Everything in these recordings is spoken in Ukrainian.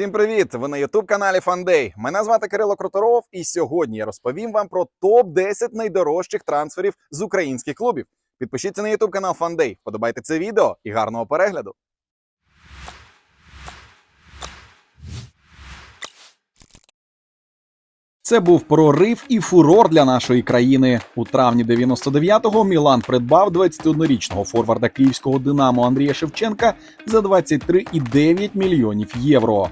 Всім привіт! Ви на youtube каналі Фандей. Мене звати Кирило Круторов, і сьогодні я розповім вам про топ 10 найдорожчих трансферів з українських клубів. Підпишіться на youtube канал Фандей, подобайте це відео і гарного перегляду. Це був прорив і фурор для нашої країни. У травні 99-го Мілан придбав 21-річного форварда київського Динамо Андрія Шевченка за 23,9 мільйонів євро.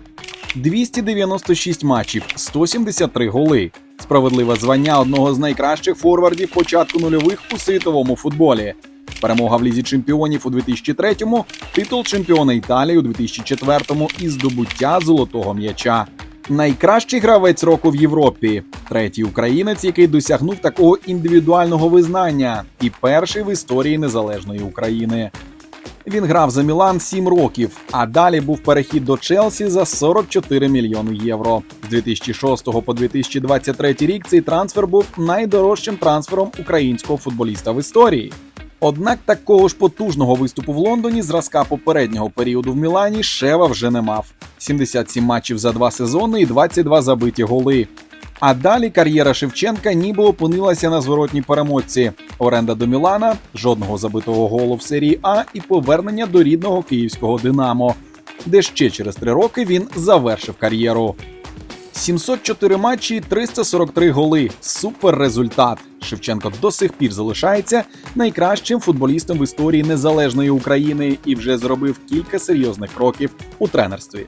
296 матчів, 173 голи. Справедливе звання одного з найкращих форвардів початку нульових у світовому футболі. Перемога в лізі чемпіонів у 2003-му, титул чемпіона Італії у 2004-му і здобуття золотого м'яча. Найкращий гравець року в Європі, третій українець, який досягнув такого індивідуального визнання, і перший в історії незалежної України. Він грав за Мілан 7 років, а далі був перехід до Челсі за 44 мільйони євро. З 2006 по 2023 рік цей трансфер був найдорожчим трансфером українського футболіста в історії. Однак такого ж потужного виступу в Лондоні зразка попереднього періоду в Мілані Шева вже не мав. 77 матчів за два сезони і 22 забиті голи. А далі кар'єра Шевченка ніби опинилася на зворотній перемотці. Оренда до Мілана, жодного забитого голу в серії А і повернення до рідного київського Динамо, де ще через три роки він завершив кар'єру. 704 матчі, і 343 голи. Супер результат. Шевченко до сих пір залишається найкращим футболістом в історії незалежної України і вже зробив кілька серйозних кроків у тренерстві.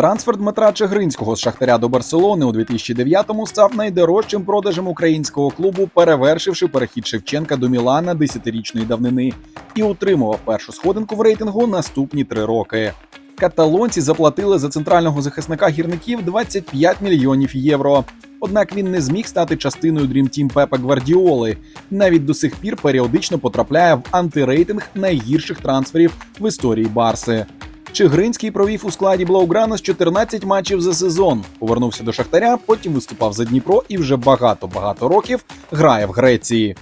Трансфер Дмитра Чегринського з Шахтаря до Барселони у 2009-му став найдорожчим продажем українського клубу, перевершивши перехід Шевченка до Мілана десятирічної давнини і утримував першу сходинку в рейтингу наступні три роки. Каталонці заплатили за центрального захисника гірників 25 мільйонів євро. Однак він не зміг стати частиною Dream Team Пепа Гвардіоли. Навіть до сих пір періодично потрапляє в антирейтинг найгірших трансферів в історії Барси. Чигринський провів у складі Блауграна 14 матчів за сезон. Повернувся до Шахтаря, потім виступав за Дніпро і вже багато-багато років грає в Греції.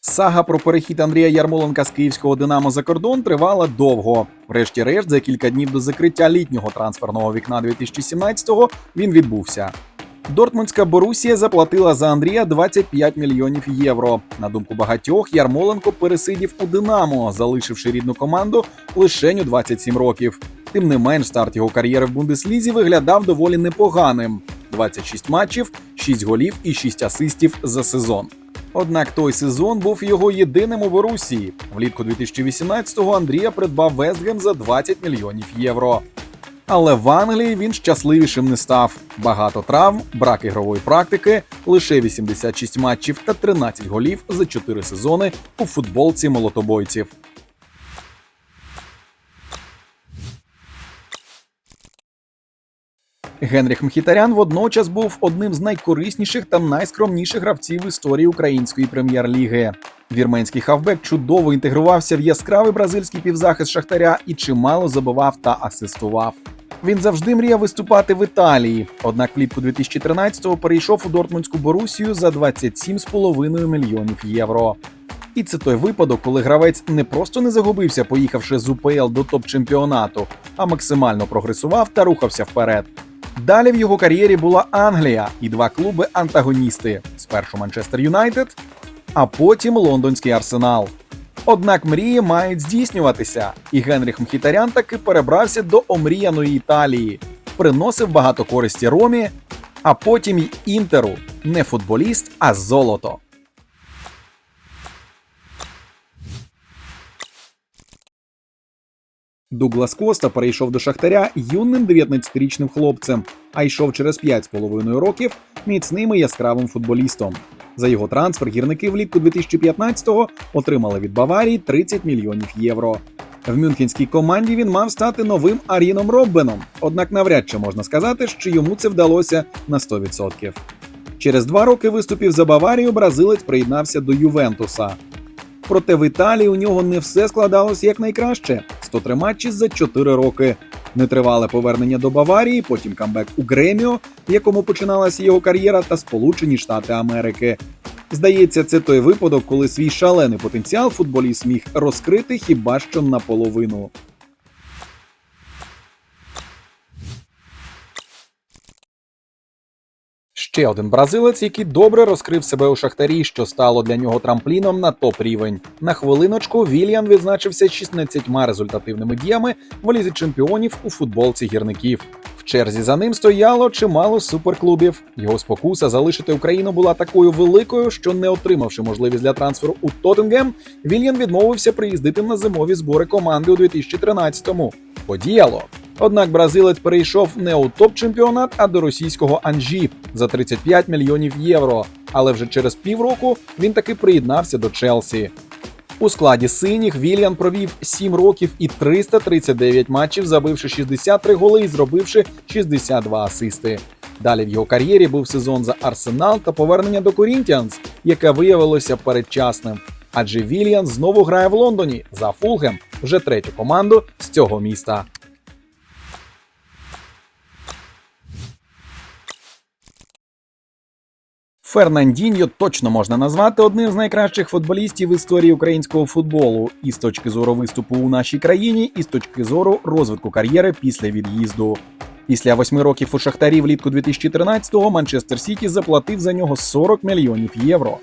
Сага про перехід Андрія Ярмоленка з київського Динамо за кордон тривала довго. Врешті-решт, за кілька днів до закриття літнього трансферного вікна 2017-го він відбувся. Дортмундська Борусія заплатила за Андрія 25 мільйонів євро. На думку багатьох, Ярмоленко пересидів у Динамо, залишивши рідну команду лише у 27 років. Тим не менш, старт його кар'єри в Бундеслізі виглядав доволі непоганим: 26 матчів, 6 голів і 6 асистів за сезон. Однак той сезон був його єдиним у Борусії. Влітку 2018-го Андрія придбав Вестгем за 20 мільйонів євро. Але в Англії він щасливішим не став. Багато травм, брак ігрової практики, лише 86 матчів та 13 голів за 4 сезони у футболці молотобойців. Генріх Мхітарян водночас був одним з найкорисніших та найскромніших гравців в історії української прем'єр-ліги. Вірменський хавбек чудово інтегрувався в яскравий бразильський півзахист Шахтаря і чимало забивав та асистував. Він завжди мріяв виступати в Італії. Однак влітку 2013-го перейшов у Дортмундську Борусію за 27,5 мільйонів євро. І це той випадок, коли гравець не просто не загубився, поїхавши з УПЛ до топ-чемпіонату, а максимально прогресував та рухався вперед. Далі в його кар'єрі була Англія і два клуби-антагоністи: спершу Манчестер Юнайтед, а потім лондонський арсенал. Однак мрії мають здійснюватися, і Генріх Мхітарян таки перебрався до омріяної Італії, приносив багато користі Ромі, а потім й інтеру. Не футболіст, а золото. Дуглас Коста перейшов до Шахтаря юним 19-річним хлопцем, а йшов через 5,5 років міцним і яскравим футболістом. За його трансфер гірники влітку 2015-го отримали від Баварії 30 мільйонів євро. В мюнхенській команді він мав стати новим Аріном Роббеном, однак навряд чи можна сказати, що йому це вдалося на 100%. Через два роки виступів за Баварію бразилець приєднався до Ювентуса. Проте в Італії у нього не все складалось як найкраще: 103 матчі за 4 роки. Нетривале повернення до Баварії, потім камбек у Греміо, в якому починалася його кар'єра, та Сполучені Штати Америки. Здається, це той випадок, коли свій шалений потенціал футболіст міг розкрити хіба що наполовину. Ще один бразилець, який добре розкрив себе у шахтарі, що стало для нього трампліном на топ рівень. На хвилиночку Вільян відзначився 16 результативними діями в лізі чемпіонів у футболці гірників. В черзі за ним стояло чимало суперклубів. Його спокуса залишити Україну була такою великою, що не отримавши можливість для трансферу у Тоттенгем, Вільян відмовився приїздити на зимові збори команди у 2013-му. Подіяло. Однак бразилець перейшов не у топ-чемпіонат, а до російського Анжі за 35 мільйонів євро. Але вже через півроку він таки приєднався до Челсі. У складі синіх Вільян провів 7 років і 339 матчів, забивши 63 голи і зробивши 62 асисти. Далі в його кар'єрі був сезон за Арсенал та повернення до Корінтіанс, яке виявилося передчасним. Адже Вільян знову грає в Лондоні за Фулгем, вже третю команду з цього міста. Фернандіньо точно можна назвати одним з найкращих футболістів в історії українського футболу, і з точки зору виступу у нашій країні, і з точки зору розвитку кар'єри після від'їзду. Після восьми років у Шахтарі влітку 2013-го Манчестер Сіті заплатив за нього 40 мільйонів євро.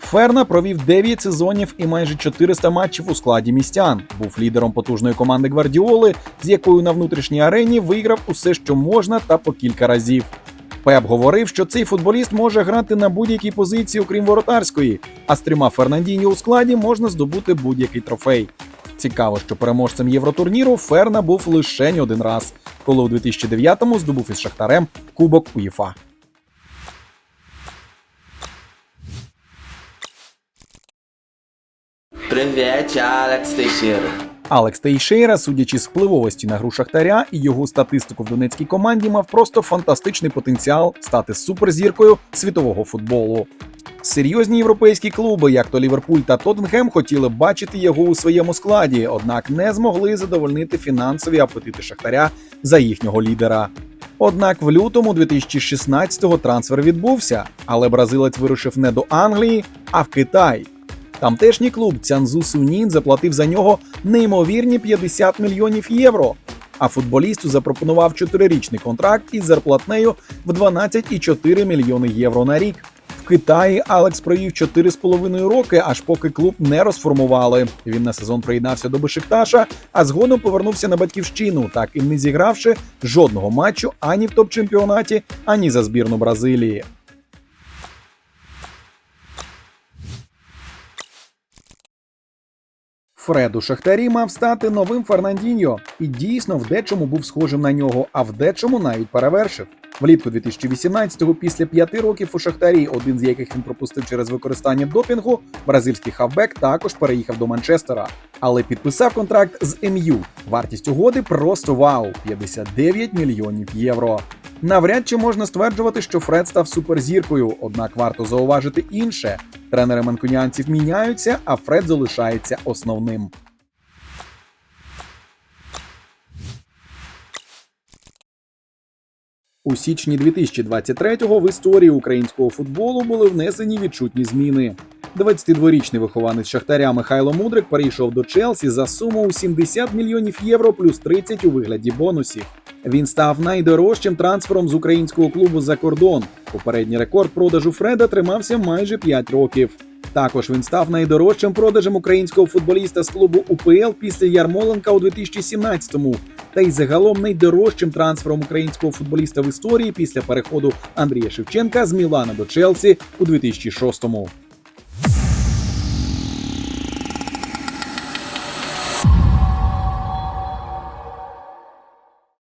Ферна провів 9 сезонів і майже 400 матчів у складі містян. Був лідером потужної команди Гвардіоли, з якою на внутрішній арені виграв усе, що можна, та по кілька разів. Пеп говорив, що цей футболіст може грати на будь-якій позиції, окрім воротарської, а з трьома Фернандіньо у складі можна здобути будь-який трофей. Цікаво, що переможцем євротурніру Ферна був лише один раз, коли у 2009-му здобув із Шахтарем Кубок УЄФА. Привет, я Алекс Тeixeira. Алекс Тейшейра, судячи з впливовості на гру Шахтаря і його статистику в донецькій команді, мав просто фантастичний потенціал стати суперзіркою світового футболу. Серйозні європейські клуби, як то Ліверпуль та Тоттенгем, хотіли бачити його у своєму складі, однак не змогли задовольнити фінансові апетити Шахтаря за їхнього лідера. Однак в лютому 2016-го трансфер відбувся, але бразилець вирушив не до Англії, а в Китай. Тамтешній клуб Цянзу Сунін заплатив за нього неймовірні 50 мільйонів євро. А футболісту запропонував чотирирічний контракт із зарплатнею в 12,4 мільйони євро на рік. В Китаї Алекс провів 4,5 роки, аж поки клуб не розформували. Він на сезон приєднався до Бешикташа, а згодом повернувся на батьківщину, так і не зігравши жодного матчу ані в топ-чемпіонаті, ані за збірну Бразилії. Фред у Шахтарі мав стати новим Фернандіньо, і дійсно в дечому був схожим на нього, а в дечому навіть перевершив. Влітку 2018-го, після п'яти років у Шахтарі, один з яких він пропустив через використання допінгу, бразильський хавбек також переїхав до Манчестера, але підписав контракт з МЮ. Вартість угоди просто вау 59 мільйонів євро. Навряд чи можна стверджувати, що Фред став суперзіркою, однак варто зауважити інше: тренери манкунянців міняються, а Фред залишається основним. У січні 2023-го в історії українського футболу були внесені відчутні зміни. 22-річний вихованець Шахтаря Михайло Мудрик перейшов до Челсі за суму у 70 мільйонів євро плюс 30 у вигляді бонусів. Він став найдорожчим трансфером з українського клубу за кордон. Попередній рекорд продажу Фреда тримався майже 5 років. Також він став найдорожчим продажем українського футболіста з клубу УПЛ після Ярмоленка у 2017-му, та й загалом найдорожчим трансфером українського футболіста в історії після переходу Андрія Шевченка з Мілана до Челсі у 2006-му.